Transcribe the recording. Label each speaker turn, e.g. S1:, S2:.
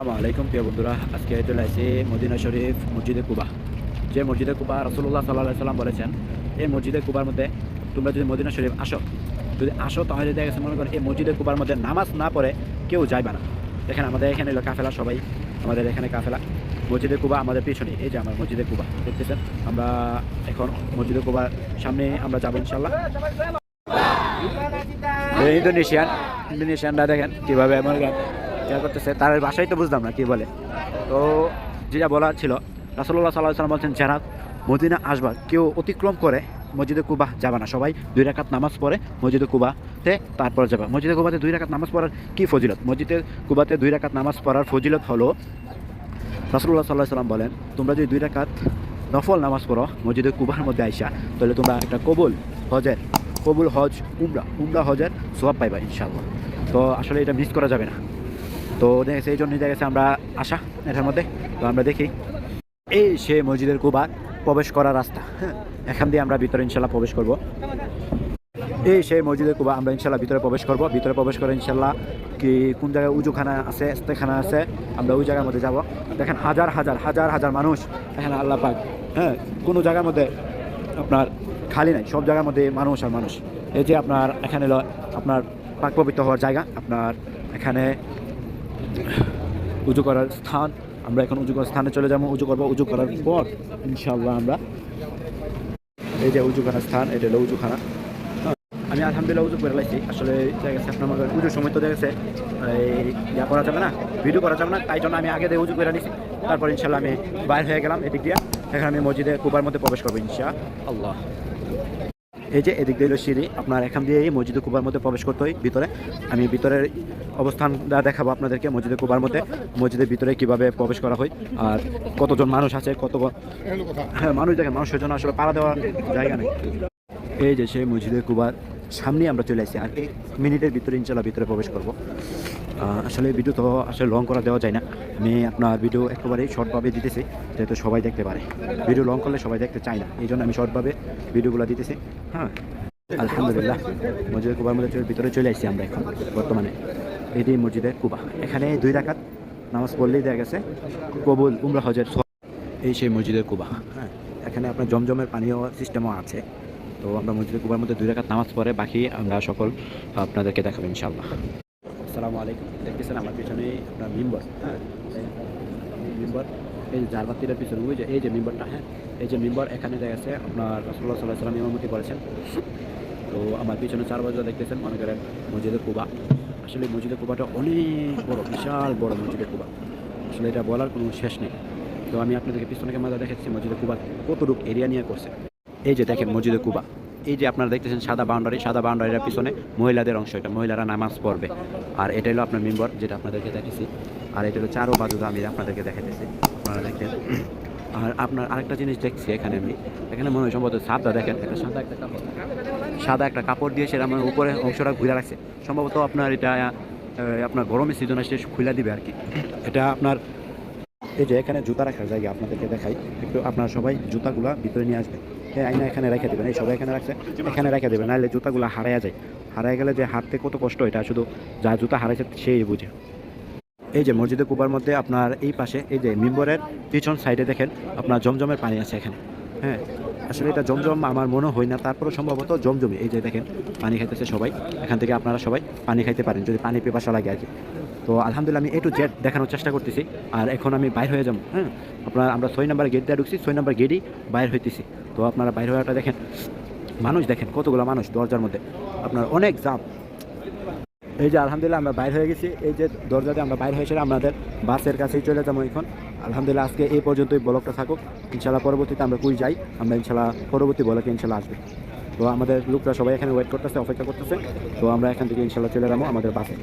S1: আসসালামু আলাইকুম প্রিয় বন্ধুরা, আজকে চলে আসছি মদিনা শরীফ মসজিদে কুবা। যে মসজিদে কুবা রসুল্লাহ সাল্লাহ সাল্লাম বলেছেন, এই মসজিদে কুবার মধ্যে তোমরা যদি মদিনা শরীফ আসো, যদি আসো তাহলে দেখা গেছে মনে করেন এই মসজিদে কুবার মধ্যে নামাজ না পড়ে কেউ যাইবে না। দেখেন আমাদের এখানে কাফেলা সবাই, আমাদের এখানে কাফেলা। মসজিদে কুবা আমাদের পিছনে, এই যে আমার মসজিদে কুবা, দেখতেছেন? আমরা এখন মসজিদে কুবার সামনে আমরা যাব ইনশাল্লাহ ইন্দোনেশিয়ান, ইন্দোনেশিয়ানরা দেখেন কীভাবে মনে করেন ইয়া করতেছে, তার বাসাই তো বুঝলাম না কি বলে। তো যেটা বলার ছিল রাসল্লাহ সাল্লাহ সাল্লাম বলছেন যারা মদিনা আসবা। কেউ অতিক্রম করে মসজিদে কুবা যাবে না। সবাই দুই রাকাত নামাজ পড়ে মসজিদে কুবাতে, তারপর যাবে। মসজিদে কুবাতে দুই রাকাত নামাজ পড়ার কি ফজিলত? মসজিদে কুবাতে দুই রাকাত নামাজ পড়ার ফজিলত হলো রাসুল্লাহ সাল্লাহ সাল্লাম বলেন, তোমরা যদি দুই রাকাত নফল নামাজ পড়ো মসজিদে কুবার মধ্যে আইসা, তাহলে তোমরা একটা কবুল হজের, কবুল হজ, উমরা উমরা হজের সোয়াব পাইবা ইনশাআল্লাহ। তো আসলে এটা মিস করা যাবে না। তো এই জন্যই দেখেছে আমরা আসা এটার মধ্যে। তো আমরা দেখি। এই সে মসজিদের কুবার প্রবেশ করার রাস্তা। হ্যাঁ এখান দিয়ে আমরা ভিতরে ইনশাল্লাহ প্রবেশ করব। এই সেই মসজিদের কুবা আমরা ইনশাল্লাহ ভিতরে প্রবেশ করব। ভিতরে প্রবেশ করে ইনশাল্লাহ কি, কোন জায়গায় উজুখানা আছে ইস্তেখানা আছে, আমরা ওই জায়গার মধ্যে যাব। দেখেন, হাজার হাজার হাজার হাজার মানুষ এখানে আল্লাহ পাক। হ্যাঁ কোনো জায়গার মধ্যে আপনার খালি নাই, সব জায়গার মধ্যে মানুষ আর মানুষ। এই যে আপনার, এখানে আপনার পাক পবিত্র হওয়ার জায়গা। আপনার এখানে উজু করার স্থান, আমরা এখন উজু করার স্থানে চলে যাব, উজু করব, উজু করার পর ইনশাল্লাহ আমরা এই যে উজু করার স্থান, এটা হলো উজুখানা। আমি আলহামদুলিল্লাহ উজু করে লাইছি। আসলে দেখা গেছে আপনার মনে সময় তো দেখেছে এই ইয়া করা যাবে না, ভিডিও করা যাবে না, তাই জন্য আমি আগে দিয়ে উজু করে নিছি। তারপর ইনশাল্লাহ আমি বাইর হয়ে গেলাম এদিক দিয়ে। এখন আমি মসজিদে কুবার মধ্যে প্রবেশ করব ইনশা আল্লাহ এই যে এদিক দিয়ে সিঁড়ি, আপনার এখান দিয়ে এই মসজিদে কুবার মধ্যে প্রবেশ করতে হয়, ভিতরে। আমি ভিতরের অবস্থানটা দেখাবো আপনাদেরকে মসজিদে কুবার মধ্যে, মসজিদের ভিতরে কীভাবে প্রবেশ করা হয় আর কতজন মানুষ আছে, কত হ্যাঁ মানুষ দেখেন মানুষের জন্য আসলে পাড়া দেওয়ার জায়গা নেই। এই যে সেই মসজিদের কুবার সামনে আমরা চলে আসছি আর এক মিনিটের ভিতরে ইনশাল্লাহ ভিতরে প্রবেশ করব। আসলে ভিডিও তো আসলে লং করা দেওয়া যায় না। আমি আপনার ভিডিও একেবারেই শর্টভাবে দিতেছি, যেহেতু সবাই দেখতে পারে। ভিডিও লং করলে সবাই দেখতে চায় না। এই জন্য আমি শর্টভাবে ভিডিওগুলো দিতেছি। হ্যাঁ আলহামদুলিল্লাহ। মসজিদের কুবার মধ্যে ভিতরে চলে আসছি আমরা এখন, বর্তমানে। এটি মসজিদের কুবা। এখানে দুই রাকাত নামাজ পড়লেই দেখা গেছে, কবুল উমরা হজের এই সেই মসজিদের কুবা। হ্যাঁ এখানে আপনার জমজমের পানীয় সিস্টেমও আছে। তো আমরা মসজিদের কুবার মধ্যে দুই রাকাত নামাজ পড়ে, বাকি আমরা সকল আপনাদেরকে দেখাবো ইনশাআল্লাহ। আসসালামু আলাইকুম। দেখতেছেন আমার পিছনে আপনার মিম্বর হ্যাঁ? মিম্বর, এই জারবাতিরের পিছনে, ওই যে, এই যে মেম্বারটা হ্যাঁ? এই যে মেম্বার, এখানে দেখা গেছে আপনার রসুল্লাহ সাল্লাহ সাল্লাম ইমামতি করেছেন। তো আমার পিছনে চার বাজে দেখতেছেন, মনে করেন মসজিদের কুবা। আসলে মসজিদের কুবাটা অনেক বড়, বিশাল বড় মসজিদের কুবা। আসলে এটা বলার কোনো শেষ নেই। তো আমি আপনাদেরকে পিছনে ক্যামেরা দেখাচ্ছি মসজিদের কুবা কতটুকু এরিয়া নিয়ে করছে। এই যে দেখেন মসজিদে কুবা। এই যে আপনারা দেখতেছেন সাদা বাউন্ডারি, সাদা বাউন্ডারির পিছনে মহিলাদের অংশ এটা, মহিলারা নামাজ পড়বে। আর এটা হলো আপনার মেম্বার, যেটা আপনাদেরকে দেখেছি আর এটা হলো চারো বাজু আমি আপনাদেরকে দেখাতেছি আপনারা দেখেন। আর আপনার আরেকটা জিনিস দেখছি এখানে আমি। এখানে মনে হয় সম্ভবত সাদা দেখেন একটা সাদা একটা কাপড়। সাদা একটা কাপড় দিয়ে সেটা আমার উপরে অংশটা ঘুরে রাখছে। সম্ভবত আপনার এটা আপনার গরমের সিজন আসলে খুলে দিবে আর কি। এটা আপনার, এই যে এখানে জুতা রাখার জায়গা আপনাদেরকে দেখাই। একটু আপনারা সবাই জুতাগুলা ভিতরে নিয়ে আসবেন। আইনা এখানে রেখে দেবেন। এই সবাই এখানে রাখছে, এখানে রেখে দেবেন, নাহলে জুতাগুলো হারায়া যায়। হারায় গেলে যে হাঁটতে কত কষ্ট, এটা শুধু যা জুতা হারাইছে সেই বুঝে। এই যে মসজিদে কুবার মধ্যে আপনার এই পাশে, এই যে মিম্বরের পিছন সাইডে দেখেন, আপনার জমজমের পানি আছে এখানে। হ্যাঁ আসলে এটা জমজম আমার মনে হয় না তারপরে সম্ভবত জমজমি এই যে দেখেন, পানি খাইতেছে সবাই। এখান থেকে আপনারা সবাই পানি খাইতে পারেন, যদি পানি পেপাসা লাগে আর কি। তো আলহামদুলিল্লাহ আমি এ টু জেড দেখানোর চেষ্টা করতেছি। আর এখন আমি বাইর হয়ে যাব হ্যাঁ? আপনার, আমরা ছয় নাম্বার গেট দিয়ে ঢুকছি, ছয় নাম্বার গেটই বাইর হইতেছি। তো আপনারা বাইর হওয়াটা দেখেন, মানুষ দেখেন, কতগুলো মানুষ দরজার মধ্যে। আপনার অনেক জাম এই যে আলহামদুলিল্লাহ আমরা বাইর হয়ে গেছি, এই যে দরজাতে আমরা বাইর হয়েছিলাম আমাদের বাসের কাছেই চলে যাব এখন। আলহামদুলিল্লাহ আজকে এই পর্যন্তই ব্লকটা থাকুক। ইনশাল্লাহ পরবর্তীতে আমরা কুই যাই, আমরা ইনশাল্লাহ পরবর্তী ব্লকে ইনশাল্লাহ আসবে। তো আমাদের লোকরা সবাই এখানে ওয়েট করতেছে, অপেক্ষা করতেছে। তো আমরা এখান থেকে ইনশাল্লাহ চলে যাব আমাদের বাসে।